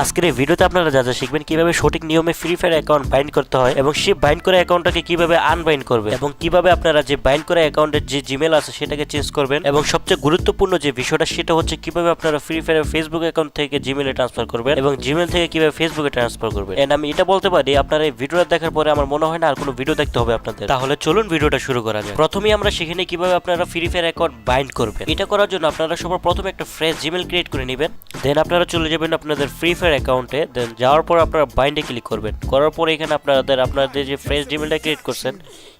আজকের এই ভিডিওতে আপনারা যা যা শিখবেন, কীভাবে সঠিক নিয়মে ফ্রি ফায়ার অ্যাকাউন্ট বাইন্ড করতে হয় এবং সেই বাইন্ড করা অ্যাকাউন্টটাকে কীভাবে আনবাইন্ড করবে এবং কীভাবে আপনারা যে বাইন্ড করা অ্যাকাউন্টের যে জিমেল আছে সেটাকে চেঞ্জ করবেন এবং সবচেয়ে গুরুত্বপূর্ণ যে বিষয়টা সেটা হচ্ছে কীভাবে আপনারা ফ্রি ফায়ার ফেসবুক অ্যাকাউন্ট থেকে জিমেলে ট্রান্সফার করবেন এবং জিমেল থেকে কীভাবে ফেসবুকে ট্রান্সফার করবেন। এন্ড আমি এটা বলতে পারি, আপনারা এই ভিডিওটা দেখার পরে আমার মনে হয় না আর কোনো ভিডিও দেখতে হবে আপনাদের। তাহলে চলুন ভিডিওটা শুরু করা যায় প্রথমেই আমরা শিখে নিই কীভাবে আপনারা ফ্রি ফায়ার অ্যাকাউন্ট বাইন্ড করবেন। এটা করার জন্য আপনারা সবার প্রথমে একটা ফ্রেশ জিমেল ক্রিয়েট করে নেবেন। দেন আপনারা চলে যাবেন আপনাদের ফ্রি ফায়ার অ্যাকাউন্টে দেন যাওয়ার পর আপনারা বাইন্ডে ক্লিক করবেন। করার পরে এখানে আপনাদের আপনাদের যে ফ্রেশ জিমেলটা ক্রিয়েট করছেন,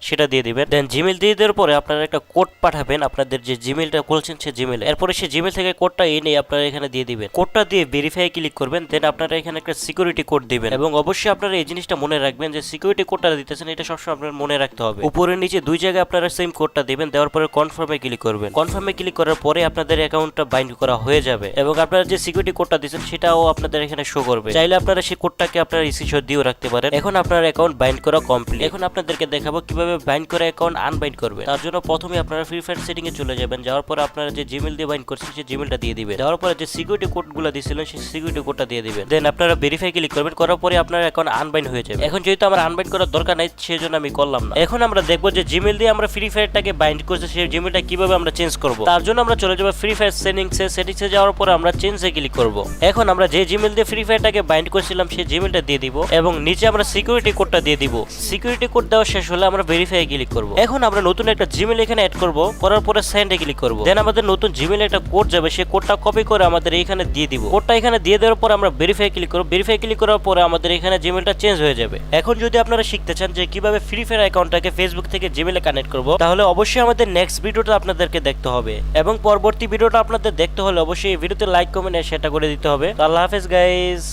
সেটা দিয়ে দিবেন। দেন জিমেল দিয়ে দেওয়ার পরে আপনারা একটা কোড পাঠাবেন, আপনাদের যে জিমেলটা খুলছেন সে জিমেল এরপরে সেই জিমেল থেকে কোডটা এনে আপনারা এখানে দিয়ে দিবেন। কোডটা দিয়ে ভেরিফাই ক্লিক করবেন দেন আপনারা এখানে একটা সিকিউরিটি কোড দিবেন। এবং অবশ্যই আপনারা এই জিনিসটা মনে রাখবেন যে সিকিউরিটি কোডটা দিতেছেন, এটা সবসময় আপনার মনে রাখতে হবে। উপরে নিচে দুই জায়গায় আপনারা সেম কোডটা দিবেন, দেওয়ার পরে কনফার্মে ক্লিক করবেন। কনফার্মে ক্লিক করার পরে আপনাদের অ্যাকাউন্টটা বাইন্ড করা হয়ে যাবে। এবং আপনারা যে সিকিউরিটি কোডটা দিচ্ছেন সেটাও আপনাদের এখানে শো করবে। চাইলে আপনারা সেই কোডটাকে আপনারা স্ক্রিনশট দিয়েও রাখতে পারেন। এখন আপনার অ্যাকাউন্ট বাইন্ড করা কমপ্লিট এখন আপনাদেরকে দেখাবো কীভাবে বাইন্ড করা অ্যাকাউন্ট আনবাইন্ড করবে। তার জন্য প্রথমে আপনারা ফ্রি ফায়ার সেটিং এ চলে যাবেন। যাওয়ার পরে আপনারা যে জিমেল দিয়ে বাইন্ড করছেন, সেই জিমেলটা দিয়ে দিবেন। দেওয়ার পরে যে সিকিউরিটি কোডগুলো দিয়েছিলেন, সেই সিকিউরিটি কোডটা দিয়ে দিবেন। দেন আপনারা ভেরিফাই ক্লিক করবেন। করার পরে আপনার অ্যাকাউন্ট আনবাইন্ড হয়ে যাবে। এখন যেহেতু আমার আনবাইন্ড করার দরকার নাই সেই জন্য আমি করলাম না। এখন আমরা দেখব যে জিমেল দিয়ে আমরা ফ্রি ফায়ারটাকে বাইন্ড করছি, সেই জিমেলটা কীভাবে আমরা চেঞ্জ করব। তার জন্য আমরা চলে যাব ফ্রি ফায়ার সেটিংসে সেটিংসে যাওয়ার পরে আমরা চেঞ্জে করব। এখন আমরা যে জিমেল দিয়ে ফ্রি ফায়ারটাকে বাইন্ড করছিলাম, সেই জিমেলটা দিয়ে দিব এবং নিচে আমরা সিকিউরিটি কোডটা দিয়ে দিব। সিকিউরিটি কোড দেওয়া শেষ হলে আমরা ভেরিফাই ক্লিক করব। এখন আমরা নতুন একটা জিমেল এখানে অ্যাড করব, করার পরে সেন্ডে ক্লিক করব। দেন আমাদের নতুন জিমেল একটা কোড যাবে, সেই কোডটা কপি করে আমাদের এইখানে দিয়ে দিব। কোডটা এখানে দিয়ে দেওয়ার পর আমরা ভেরিফাই ক্লিক করব। ভেরিফাই ক্লিক করার পরে আমাদের এখানে জিমেলটা চেঞ্জ হয়ে যাবে। এখন যদি আপনারা শিখতে চান যে কীভাবে ফ্রি ফায়ার অ্যাকাউন্টটাকে ফেসবুক থেকে জিমেলে কানেক্ট করব, তাহলে অবশ্যই আমাদের নেক্সট ভিডিওটা আপনাদেরকে দেখতে হবে। এবং পরবর্তী ভিডিওটা আপনাদের দেখতে হলে অবশ্যই এই ভিডিওতে লাইক কমেন্ট সেটা করে দিতে হবে। তো আল্লাহ হাফেজ গাইস